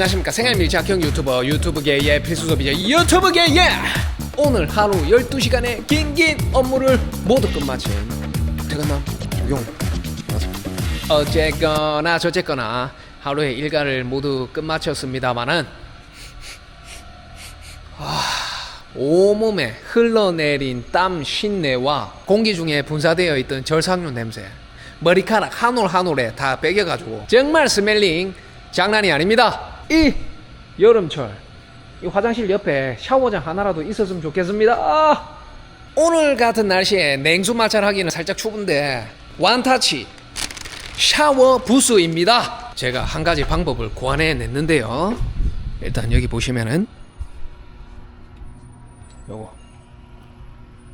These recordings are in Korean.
안녕하십니까. 생활밀착형 유튜버 유튜브계의 필수섭이죠 유튜브계의 오늘 하루 12시간의 긴긴 업무를 모두 끝마친 퇴근남 용. 어쨌거나 저쨌거나 하루의 일과를 모두 끝마쳤습니다마는 아, 온몸에 흘러내린 땀 신내와 공기 중에 분사되어 있던 절삭류 냄새. 머리카락 한 올 한 올에 다 빼겨가지고 정말 스멜링 장난이 아닙니다 이 여름철 이 화장실 옆에 샤워장 하나라도 있었으면 좋겠습니다. 아, 오늘 같은 날씨에 냉수 마찰하기는 살짝 추운데 완타치 샤워 부스입니다. 제가 한 가지 방법을 고안해 냈는데요. 일단 여기 보시면은 요거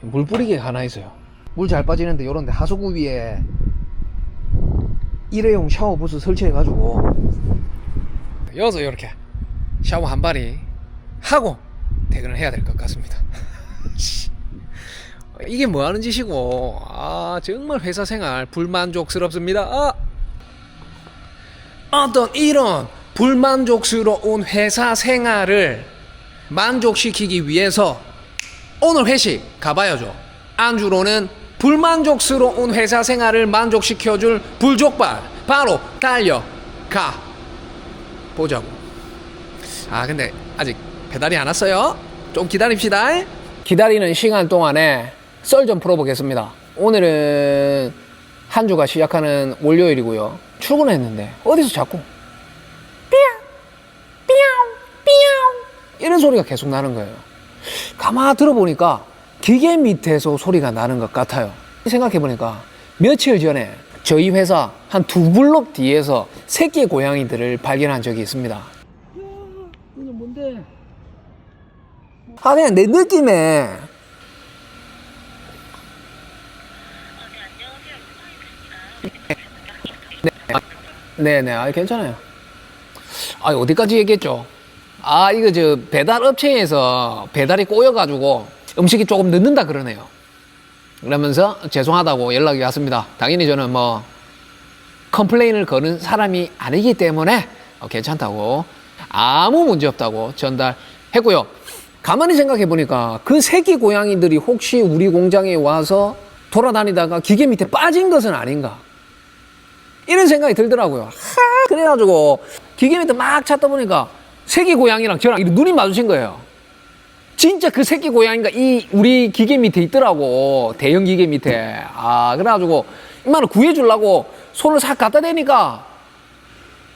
물 뿌리기 하나 있어요. 물 잘 빠지는데 요런데 하수구 위에 일회용 샤워 부스 설치해 가지고 여기서 이렇게 샤워 한 발이 하고 퇴근을 해야 될 것 같습니다. 이게 뭐 하는 짓이고. 아 정말 회사 생활 불만족스럽습니다. 아! 어떤 이런 불만족스러운 회사 생활을 만족시키기 위해서 오늘 회식 가봐야죠. 안주로는 불만족스러운 회사 생활을 만족시켜줄 불족발 바로 달려가 보자고. 아 근데 아직 배달이 안 왔어요. 좀 기다립시다. 기다리는 시간 동안에 썰 좀 풀어보겠습니다. 오늘은 한 주가 시작하는 월요일이고요. 출근했는데 어디서 자꾸 이런 소리가 계속 나는 거예요. 가만 들어보니까 기계 밑에서 소리가 나는 것 같아요. 생각해보니까 며칠 전에 저희 회사 한 두 블록 뒤에서 새끼 고양이들을 발견한 적이 있습니다. 이게 뭔데? 아 그냥 내 느낌에 네네 아 괜찮아요. 아 어디까지 얘기했죠? 아 이거 저 배달 업체에서 배달이 꼬여가지고 음식이 조금 늦는다 그러네요. 그러면서 죄송하다고 연락이 왔습니다. 당연히 저는 뭐 컴플레인을 거는 사람이 아니기 때문에 어, 괜찮다고 아무 문제 없다고 전달했고요. 가만히 생각해 보니까 그 새끼 고양이들이 혹시 우리 공장에 와서 돌아다니다가 기계 밑에 빠진 것은 아닌가 이런 생각이 들더라고요. 하, 그래가지고 기계 밑에 막 찾다 보니까 새끼 고양이랑 저랑 눈이 마주친 거예요. 진짜 그 새끼 고양이가 이 우리 기계 밑에 있더라고 대형 기계 밑에 아 그래가지고 이만을 구해주려고 손을 싹 갖다 대니까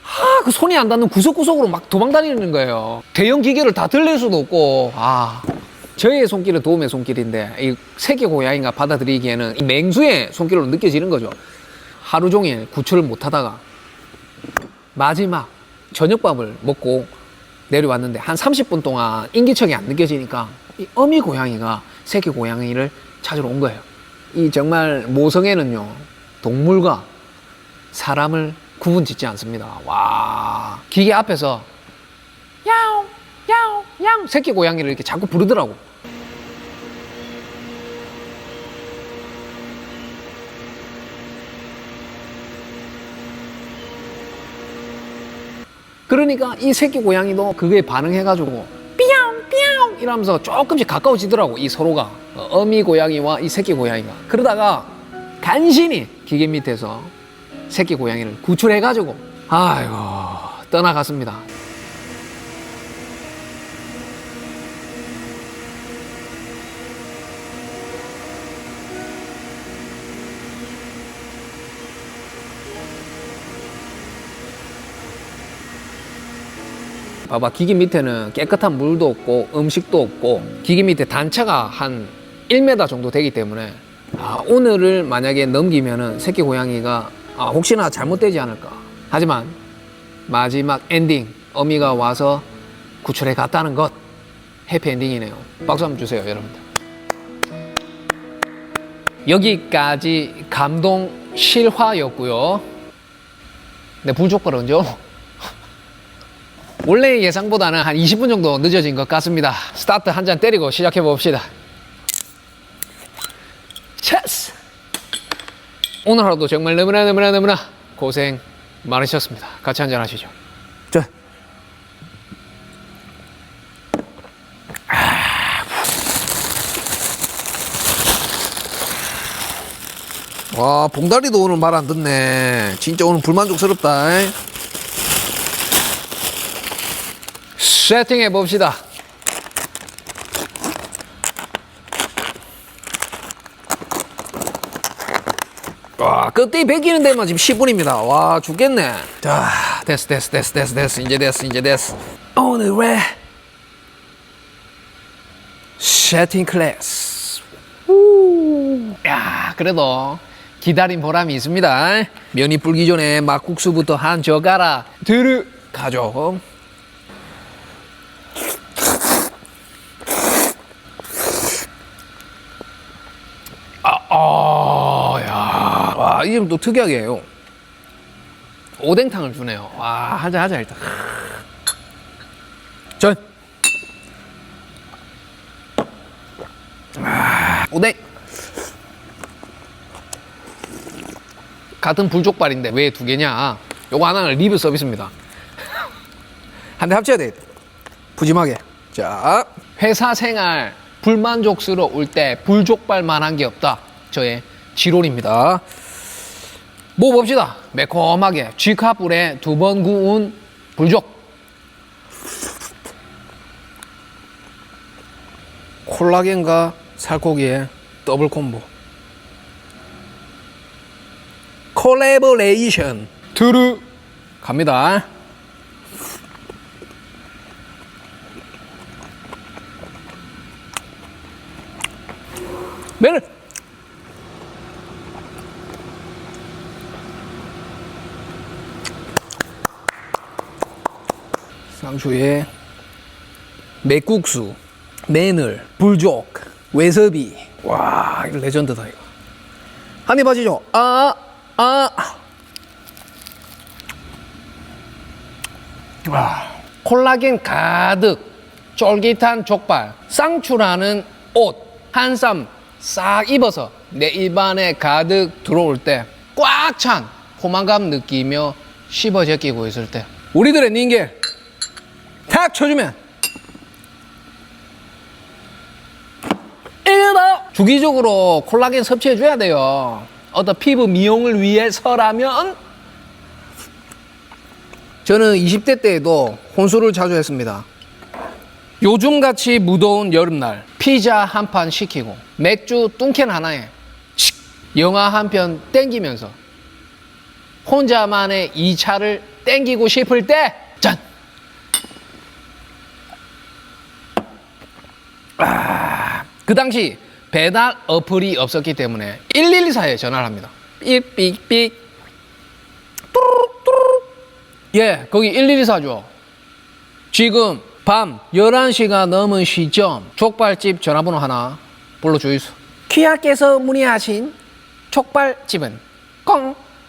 아 그 손이 안 닿는 구석구석으로 막 도망다니는 거예요 대형 기계를 다 들릴 수도 없고 아 저의 손길은 도움의 손길인데 이 새끼 고양이가 받아들이기에는 이 맹수의 손길로 느껴지는 거죠 하루 종일 구출을 못 하다가 마지막 저녁밥을 먹고 내려왔는데 한 30분 동안 인기척이 안 느껴지니까 이 어미 고양이가 새끼 고양이를 찾으러 온 거예요. 이 정말 모성애는요 동물과 사람을 구분 짓지 않습니다. 와 기계 앞에서 야옹 야옹 야옹 새끼 고양이를 이렇게 자꾸 부르더라고. 그러니까 이 새끼 고양이도 그거에 반응해가지고 삐용 삐용 이러면서 조금씩 가까워지더라고 이 서로가 어, 어미 고양이와 이 새끼 고양이가 그러다가 간신히 기계 밑에서 새끼 고양이를 구출해가지고 아이고 떠나갔습니다. 봐봐 기계 밑에는 깨끗한 물도 없고 음식도 없고 기계 밑에 단차가 한 1m 정도 되기 때문에 아, 오늘을 만약에 넘기면은 새끼 고양이가 아, 혹시나 잘못되지 않을까 하지만 마지막 엔딩 어미가 와서 구출해 갔다는 것 해피엔딩이네요 박수 한번 주세요 여러분들 여기까지 감동 실화였고요 네 불족발 오노? 원래 예상보다는 한 20분 정도 늦어진 것 같습니다. 스타트 한 잔 때리고 시작해 봅시다. 체스! 오늘 하루도 정말 너무나 너무나 너무나 고생 많으셨습니다. 같이 한잔 하시죠. 자. 아. 와, 봉다리도 오늘 말 안 듣네. 진짜 오늘 불만족스럽다. 세팅해 봅시다. 끝이 베기는 데만 지금 10분입니다. 와, 죽겠네. 자, 됐어, 됐어, 됐어, 됐어, 됐어. 이제 됐어, 이제 됐어. 오늘의 세팅 클래스. 우. 야, 그래도 기다린 보람이 있습니다. 면이 불기 전에 막국수부터 한 젓가락 들어가죠. 아, 아, 야. 와, 이름 또 특이하게 해요. 오뎅탕을 주네요. 와, 하자, 하자, 일단. 전. 아, 오뎅. 같은 불족발인데 왜 두 개냐? 요거 하나는 리뷰 서비스입니다. 한 대 합쳐야 돼. 푸짐하게. 자, 회사 생활 불만족스러울 때 불족발만한 게 없다. 저의 지론입니다. 뭐 봅시다. 매콤하게 쥐카불에 두 번 구운 불족. 콜라겐과 살코기의 더블 콤보. 콜라보레이션 두루 갑니다. 면을 상추에 맥국수, 매늘, 불족, 외섭이. 와, 이거 레전드다 이거. 한 입 하시죠. 아, 아. 와, 콜라겐 가득, 쫄깃한 족발, 쌍추라는 옷, 한쌈 싹 입어서 내 입안에 가득 들어올 때 꽉 찬 포만감 느끼며 씹어 제끼고 있을 때 우리들의 닌게 탁 쳐주면. 이거다 주기적으로 콜라겐 섭취해 줘야 돼요. 어떤 피부 미용을 위해서라면. 저는 20대 때에도 혼술을 자주 했습니다. 요즘같이 무더운 여름날 피자 한 판 시키고 맥주 뚱캔 하나에 칙 영화 한 편 땡기면서 혼자만의 이 차를 땡기고 싶을 때 짠! 아, 그 당시 배달 어플이 없었기 때문에 114에 전화를 합니다. 삑삑삑 뚜루룩 예, 거기 114죠. 지금 밤 11시가 넘은 시점 족발집 전화번호 하나 불러주이소. 귀하께서 문의하신 족발집은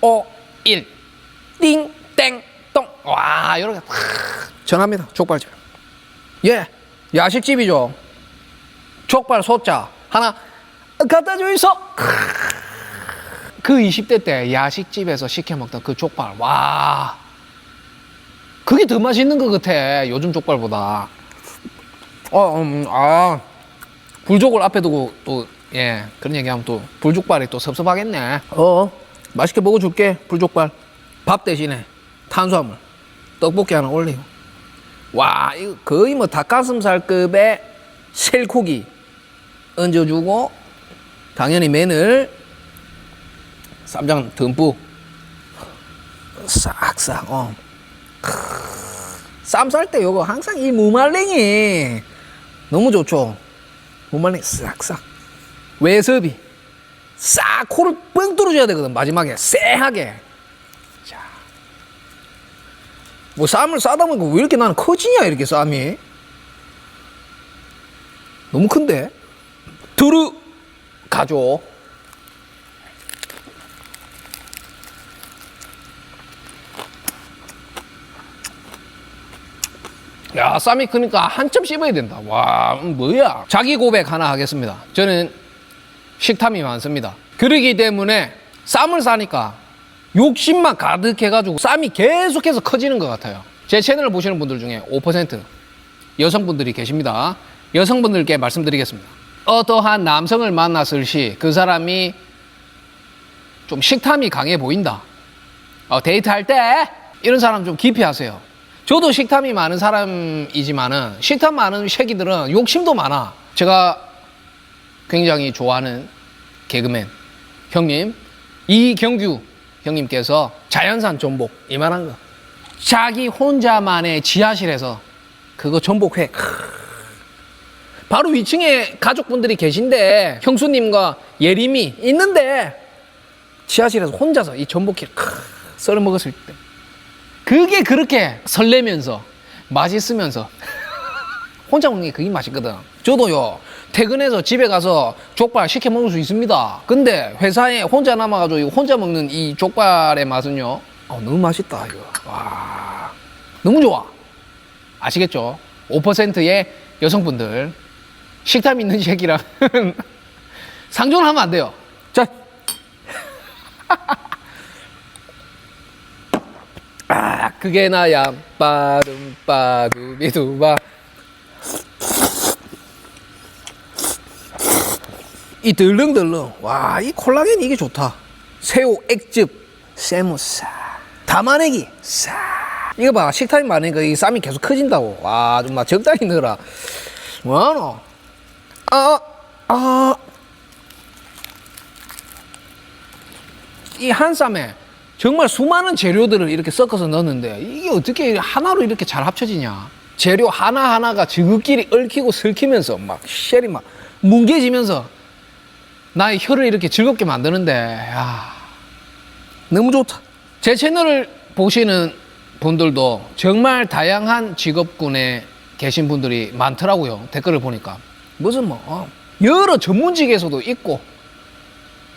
051 띵땡똥 와 이렇게 탁 전화합니다. 족발집. 예, 야식집이죠. 족발 소자. 하나 갖다 주이소. 그 20대 때 야식집에서 시켜 먹던 그 족발. 와. 그게 더 맛있는 것 같아 요즘 족발보다. 어, 음, 아. 불족을 앞에 두고 또 예 그런 얘기하면 또 불족발이 또 섭섭하겠네. 어. 맛있게 먹어줄게 불족발. 밥 대신에 탄수화물 떡볶이 하나 올리고. 와 이거 거의 뭐 닭가슴살급의 셀코기 얹어주고 당연히 매늘 쌈장 듬뿍 싹싹 어. 쌈쌀 때 요거 항상 이 무말랭이 너무 좋죠. 무말랭이 싹싹. 외섭이 싹 코를 뻥 뚫어줘야 되거든 마지막에 쎄하게. 자, 뭐 쌈을 싸다 보니까 왜 이렇게 나는 커지냐 이렇게 쌈이. 너무 큰데. 두루 가죠. 야, 쌈이 크니까 한참 씹어야 된다. 와, 음, 뭐야. 자기 고백 하나 하겠습니다. 저는 식탐이 많습니다. 그러기 때문에 쌈을 싸니까 욕심만 가득해가지고 쌈이 계속해서 커지는 것 같아요. 제 채널을 보시는 분들 중에 5% 여성분들이 계십니다. 여성분들께 말씀드리겠습니다. 어떠한 남성을 만났을 시 그 사람이 좀 식탐이 강해 보인다. 어, 데이트할 때 이런 사람 좀 깊이 하세요. 저도 식탐이 많은 사람이지만은 식탐 많은 새끼들은 욕심도 많아. 제가 굉장히 좋아하는 개그맨 형님 이경규 형님께서 자연산 전복 이만한 거 자기 혼자만의 지하실에서 그거 전복회 바로 위층에 가족분들이 계신데 형수님과 예림이 있는데 지하실에서 혼자서 이 전복회를 썰어 먹었을 때 그게 그렇게 설레면서 맛있으면서 혼자 먹는 게 그게 맛있거든. 저도요 퇴근해서 집에 가서 족발 시켜 먹을 수 있습니다. 근데 회사에 혼자 남아가지고 이 혼자 먹는 이 족발의 맛은요, 어, 너무 맛있다 이거. 와, 너무 좋아. 아시겠죠? 5%의 여성분들 식탐 있는 새끼랑 상종하면 안 돼요. 자. 아, 그게 나야. 빠둠 빠 두비두바. 이 들렁들렁 와이 콜라겐 이게 좋다. 새우 액즙 세무사. 담아내기 싹 이거 봐. 식탐이 많으니까 이 쌈이 계속 커진다고. 와 정말 적당히 넣어라. 뭐하노 아 아 이 한 쌈에 정말 수많은 재료들을 이렇게 섞어서 넣었는데 이게 어떻게 하나로 이렇게 잘 합쳐지냐? 재료 하나하나가 지극끼리 얽히고 설키면서 막 쉘이 막 뭉개지면서 나의 혀를 이렇게 즐겁게 만드는데 야 너무 좋다. 제 채널을 보시는 분들도 정말 다양한 직업군에 계신 분들이 많더라고요 댓글을 보니까 무슨 뭐 어, 여러 전문직에서도 있고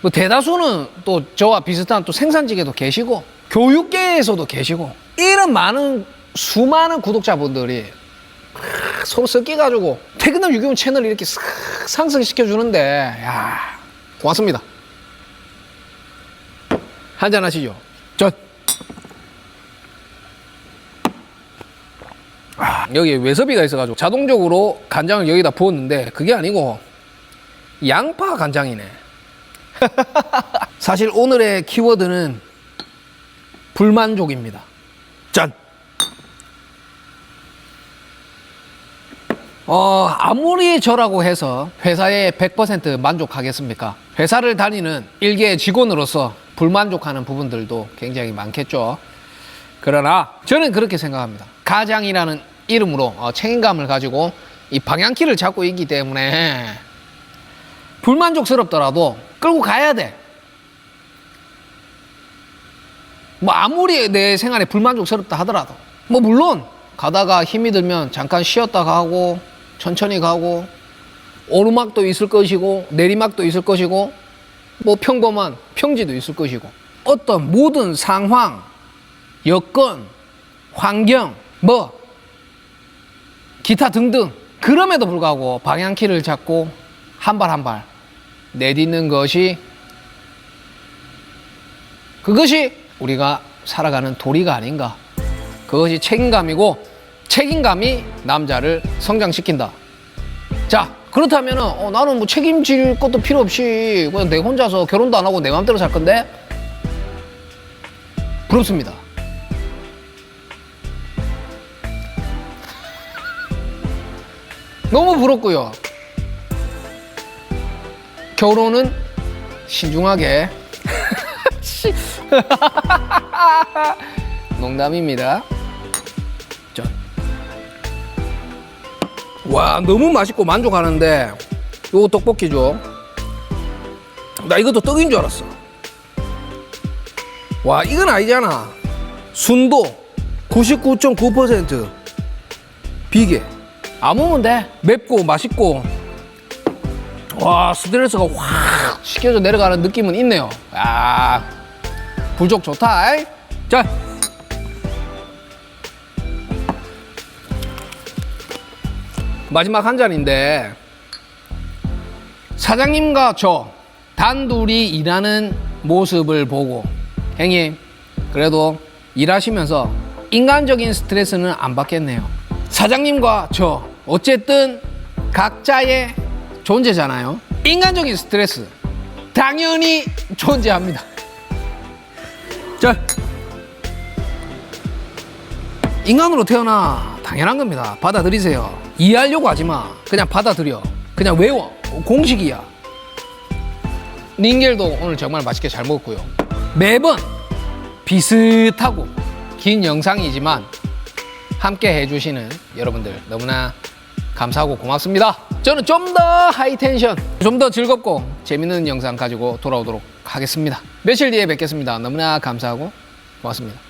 뭐 대다수는 또 저와 비슷한 또 생산직에도 계시고 교육계에서도 계시고 이런 많은 수많은 구독자분들이 서로 섞여가지고 퇴근한 유기문 채널을 이렇게 싹 상승시켜 주는데 야 고맙습니다. 한잔 하시죠. 저 아, 여기 외섭이가 있어가지고 자동적으로 간장을 여기다 부었는데 그게 아니고 양파 간장이네. 사실 오늘의 키워드는 불만족입니다. 짠. 어, 아무리 저라고 해서 회사에 100% 만족하겠습니까? 회사를 다니는 일개 직원으로서 불만족하는 부분들도 굉장히 많겠죠. 그러나 저는 그렇게 생각합니다. 가장이라는 이름으로 어, 책임감을 가지고 이 방향키를 잡고 있기 때문에 불만족스럽더라도 끌고 가야 돼. 뭐 아무리 내 생활에 불만족스럽다 하더라도 뭐 물론 가다가 힘이 들면 잠깐 쉬었다 가고 천천히 가고 오르막도 있을 것이고 내리막도 있을 것이고 뭐 평범한 평지도 있을 것이고 어떤 모든 상황 여건 환경 뭐? 기타 등등. 그럼에도 불구하고 방향키를 잡고 한 발 한 발 내딛는 것이 그것이 우리가 살아가는 도리가 아닌가. 그것이 책임감이고 책임감이 남자를 성장시킨다. 자 그렇다면 어, 나는 뭐 책임질 것도 필요 없이 그냥 내 혼자서 결혼도 안 하고 내 마음대로 살 건데? 부럽습니다 너무 부럽고요 결혼은 신중하게 씨. 농담입니다. 전. 와 너무 맛있고 만족하는데 요거 떡볶이죠. 나 이것도 떡인 줄 알았어. 와 이건 아니잖아. 순도 99.9% 비계. 안 먹으면 돼. 맵고 맛있고 와 스트레스가 확 시켜져 내려가는 느낌은 있네요. 아 불족 좋다. 이. 자. 마지막 한 잔인데 사장님과 저 단둘이 일하는 모습을 보고 형님 그래도 일하시면서 인간적인 스트레스는 안 받겠네요. 사장님과 저 어쨌든 각자의 존재잖아요. 인간적인 스트레스 당연히 존재합니다. 자. 인간으로 태어나 당연한 겁니다. 받아들이세요. 이해하려고 하지 마. 그냥 받아들여. 그냥 외워. 공식이야. 닌겔도 오늘 정말 맛있게 잘 먹었고요. 매번 비슷하고 긴 영상이지만 함께 해주시는 여러분들 너무나 감사하고 고맙습니다. 저는 좀 더 하이텐션, 좀 더 즐겁고 재밌는 영상 가지고 돌아오도록 하겠습니다. 며칠 뒤에 뵙겠습니다. 너무나 감사하고 고맙습니다.